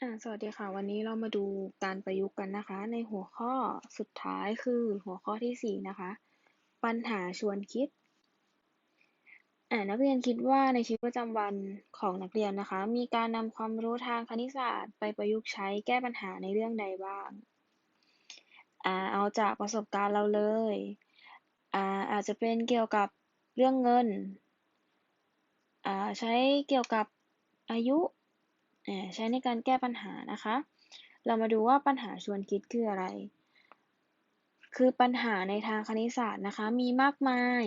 อ่า สวัสดีค่ะ วันนี้เรามาดูการประยุกต์กันนะคะ ในหัวข้อสุดท้ายคือหัวข้อที่สี่นะคะ ปัญหาชวนคิด อ่า นักเรียนคิดว่าในชีวิตประจำวันของนักเรียนนะคะ มีการนำความรู้ทางคณิตศาสตร์ ไปประยุกต์ใช้แก้ปัญหาในเรื่องใดบ้าง อ่า เอาจากประสบการณ์เราเลย อ่า อาจจะเป็นเกี่ยวกับเรื่องเงิน อ่า ใช้เกี่ยวกับอายุ ใช้ในการแก้ปัญหานะคะ เรามาดูว่าปัญหาชวนคิดคืออะไร คือปัญหาในทางคณิตศาสตร์นะคะ มีมากมาย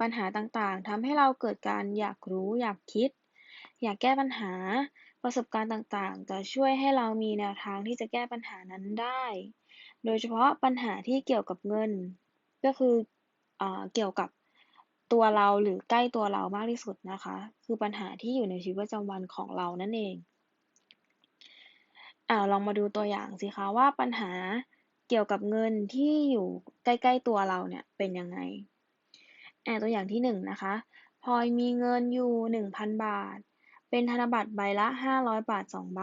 ปัญหาต่างๆทำให้เราเกิดการอยากรู้อยากคิด อยากแก้ปัญหาประสบการณ์ต่างๆ จะช่วยให้เรามีแนวทางที่จะแก้ปัญหานั้นได้ โดยเฉพาะปัญหาที่เกี่ยวกับเงิน ก็คืออเกี่ยวกับ ตัวเราหรือใกล้ตัวเรามากที่สุดนะคะ คือปัญหาที่อยู่ในชีวิตประจำวันของเรานั่นเองอ่าลองมาดูตัวอย่างสิคะว่าปัญหาเกี่ยวกับเงินที่อยู่ใกล้ๆตัวเราเนี่ยเป็นยังไงอ่าตัวอย่างที่หนึ่งนะคะพลอยมีเงินอยู่หนึ่งพันบาท เป็นธนบัตรใบละห้าร้อยบาทสองใบ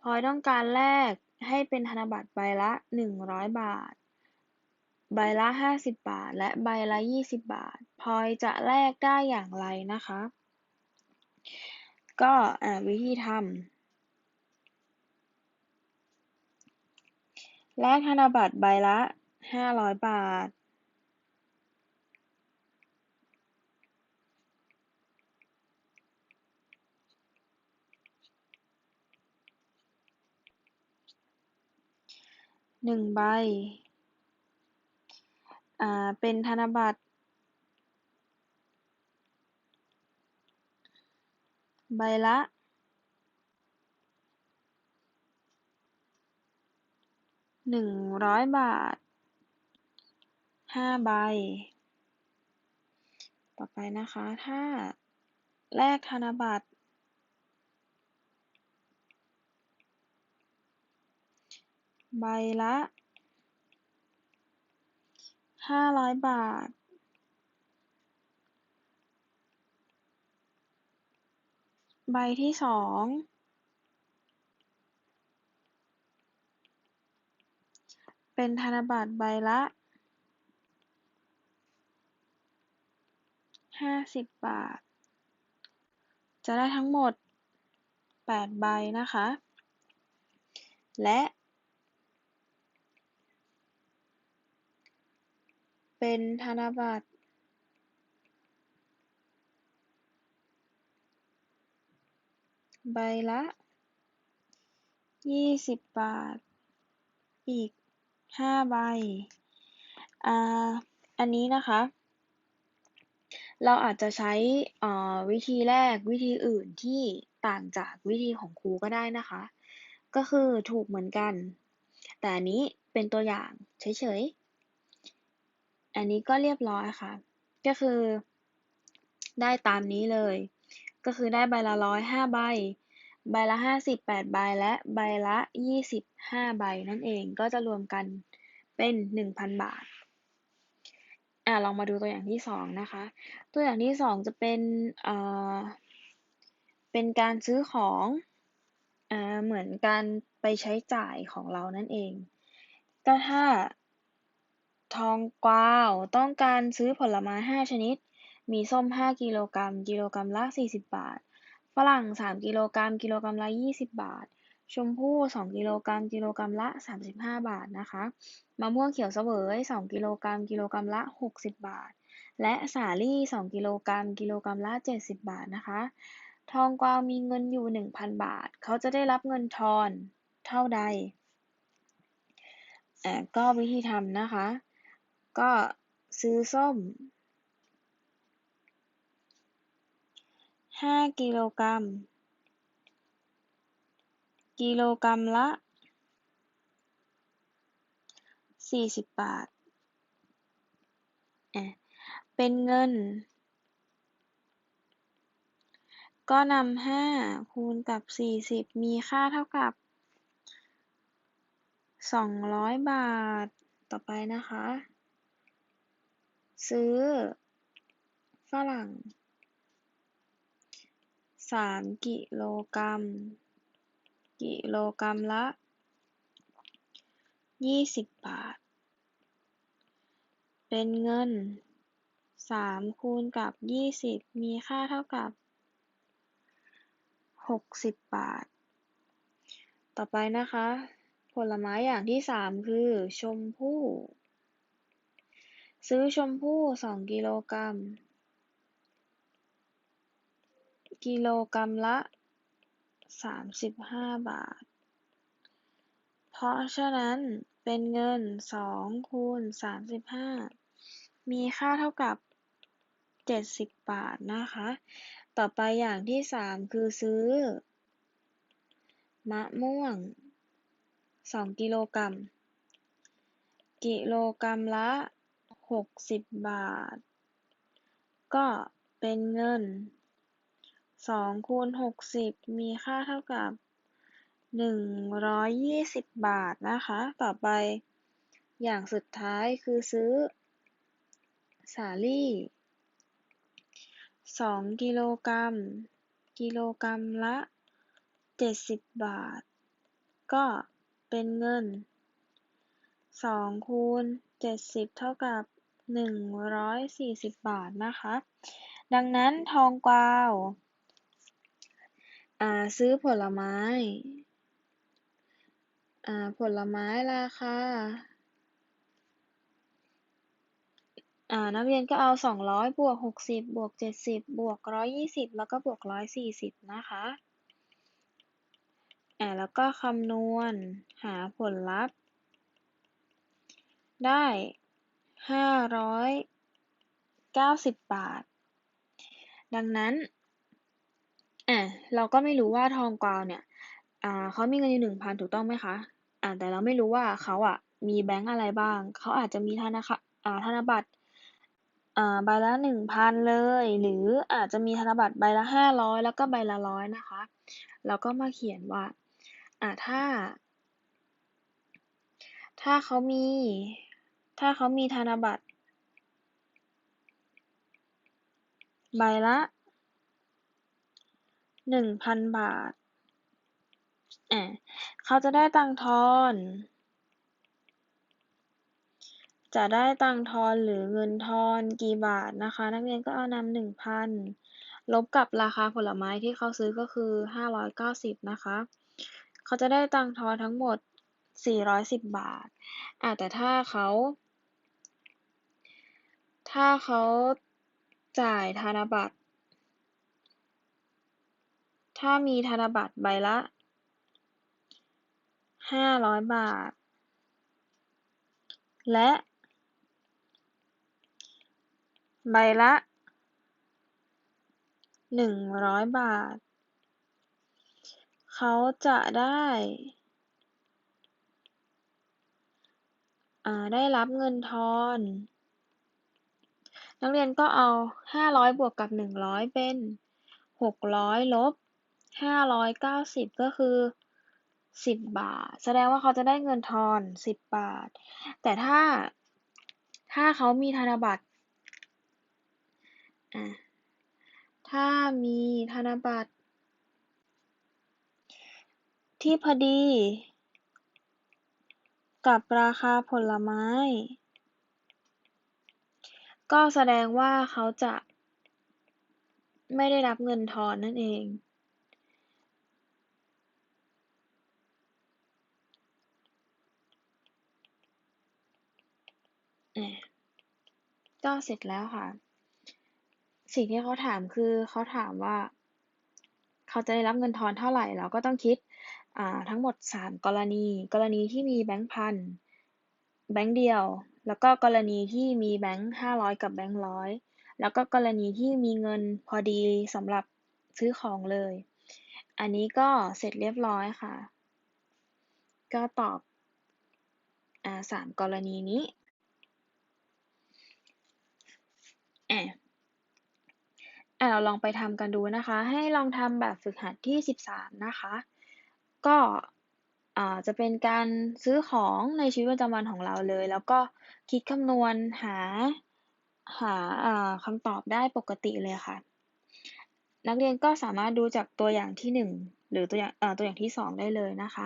พลอยต้องการแลกให้เป็นธนบัตรใบละหนึ่งร้อยบาท ใบละห้าสิบบาท และใบละยี่สิบบาทพลอยจะแลกได้อย่างไรนะคะ ก็วิธีทำแลกธนบัตรใบละห้าร้อยบาทหนึ่งใบ อ่า เป็นธนบัตร ใบละหนึ่งร้อยบาทห้าใบ ต่อไปนะคะ ถ้าแลกธนบัตร ใบละ ห้าร้อยบาทใบที่สองเป็นธนบัตรใบละห้าสิบบาท จะได้ทั้งหมดแปดใบนะคะ และ เป็นธนบัตรใบละยี่สิบบาท อีกห้าใบ อ่า อันนี้นะคะ เราอาจจะใช้วิธีแรกวิธีอื่นที่ต่างจากวิธีของครูก็ได้นะคะ ก็คือถูกเหมือนกัน แต่อันนี้เป็นตัวอย่างเฉยๆ อันนี้ก็เรียบร้อยค่ะ ก็คือ ได้ตามนี้เลย ก็คือได้ใบละร้อยห้าใบ ใบละห้าสิบแปดใบและใบละยี่สิบห้าใบนั่นเองก็จะรวมกันเป็นหนึ่งพันบาทอ่าลองมาดูตัวอย่างที่สองนะคะ ตัวอย่างที่สองจะเป็นเอ่อเป็นการซื้อของอ่าเหมือนการไปใช้จ่ายของเรานั่นเอง ก็ถ้า ทองกวาว ต้องการซื้อผลไม้ห้าชนิด มีส้มห้ากิโลกรัม กิโลกรัมละสี่สิบบาท ฝรั่งสามกิโลกรัม กิโลกรัมละยี่สิบบาท ชมพู่สองกิโลกรัม กิโลกรัมละสามสิบห้าบาทนะคะ มะม่วงเขียวเสวยสองกิโลกรัม กิโลกรัมละหกสิบบาท และสาลี่สองกิโลกรัม กิโลกรัมละเจ็ดสิบบาทนะคะ ทองกวาวมีเงินอยู่หนึ่งพันบาท เขาจะได้รับเงินทอนเท่าใดอ่าก็วิธีทำนะคะ ก็ซื้อส้ม ห้ากิโลกรัม กิโลกรัมละสี่สิบบาท เป็นเงิน ก็นำห้าคูณกับสี่สิบมีค่าเท่ากับสองร้อยบาท ต่อไปนะคะ ซื้อ ฝรั่งสามกิโลกรัม กิโลกรัมละ20บาท เป็นเงิน3คูณกับ20มีค่าเท่ากับ60บาท ต่อไปนะคะ ผลไม้อย่างที่3คือชมพู่ ซื้อชมพู่2กิโลกรัม กิโลกรัมละ35บห้าบาท เพราะฉะนั้นเป็นเงิน2คูณ35มีค่าเท่ากับ70บบาทนะคะ ต่อไปอย่างที่3คือซื้อ มะม่วง2กิโลกรัม กิโลกรัมละ 60บาท ก็เป็นเงิน2คูณ60มีค่าเท่ากับ120บาทนะคะ ต่อไปอย่างสุดท้ายคือซื้อ สาลี่2กิโลกรัม กิโลกรัมละ70บาท ก็เป็นเงิน2คูณ70เท่ากับ 140บาทนะคะ ดังนั้นทองกวาวซื้อผลไม้ผลไม้ราคานักเรียนก็เอา 200 บวก 60 บวก 70 บวก 120 แล้วก็บวก 140 นะคะแล้วก็คำนวณหาผลลัพธ์ ได้ 590บาท ดังนั้นอะเราก็ไม่รู้ว่าทองกวาวเนี่ยอ่าเขามีเงินอยู่หนึ่งพันถูกต้องไหมคะอ่าแต่เราไม่รู้ว่าเขาอะมีแบงก์อะไรบ้าง เขาอาจจะมีธนาคารอ่าธนบัตรอ่าใบละหนึ่งพันเลย หรืออาจจะมีธนบัตรใบละห้าร้อยแล้วก็ใบละร้อยนะคะเราก็มาเขียนว่าอ่าถ้า ถ้าเขามี ถ้าเขามีธนบัตร ใบละหนึ่งพันบาทอ่าเขาจะได้ตังทอน จะได้ตังทอนหรือเงินทอนกี่บาทนะคะ นักเรียนก็เอานำหนึ่งพันลบกับราคาผลไม้ที่เขาซื้อก็คือห้าร้อยเก้าสิบนะคะ เขาจะได้ตังทอนทั้งหมดสี่ร้อยสิบบาทอ่าแต่ถ้าเขา ถ้าเขาจ่ายธนบัตร ถ้ามีธนบัตรใบละห้าร้อยบาท และ ใบละหนึ่งร้อยบาท เขาจะได้ได้รับเงินทอน นักเรียนก็เอาห้าร้อยบวกกับหนึ่งร้อยเป็นหกร้อยลบห้าร้อยเก้าสิบก็คือสิบบาท แสดงว่าเขาจะได้เงินทอนสิบบาท แต่ถ้า ถ้าเขามีธนบัตรถ้ามีธนบัตร ที่พอดี กับราคาผลไม้ ก็แสดงว่าเขาจะไม่ได้รับเงินทอนนั่นเอง ก็เสร็จแล้วค่ะ สิ่งที่เขาถามคือเขาถามว่า เขาจะได้รับเงินทอนเท่าไหร่ เราก็ต้องคิดทั้งหมด 3 กรณี กรณีที่มีแบงค์พัน แบงค์เดียว แล้วก็กรณีที่มีแบงค์ห้าร้อยกับแบงค์ร้อยแล้วก็กรณีที่มีเงินพอดีสำหรับซื้อของเลย อันนี้ก็เสร็จเรียบร้อยค่ะ ก็ตอบอ่าสามกรณีนี้อะอะเราลองไปทำกันดูนะคะ ให้ลองทำแบบฝึกหัดที่สิบสามนะคะ ก็ จะเป็นการซื้อของในชีวิตประจำวันของเราเลย แล้วก็คิดคำนวณหาหาคำตอบได้ปกติเลยค่ะ นักเรียนก็สามารถดูจากตัวอย่างที่หนึ่งหรือตัวอย่างตัวอย่างที่สองได้เลยนะคะ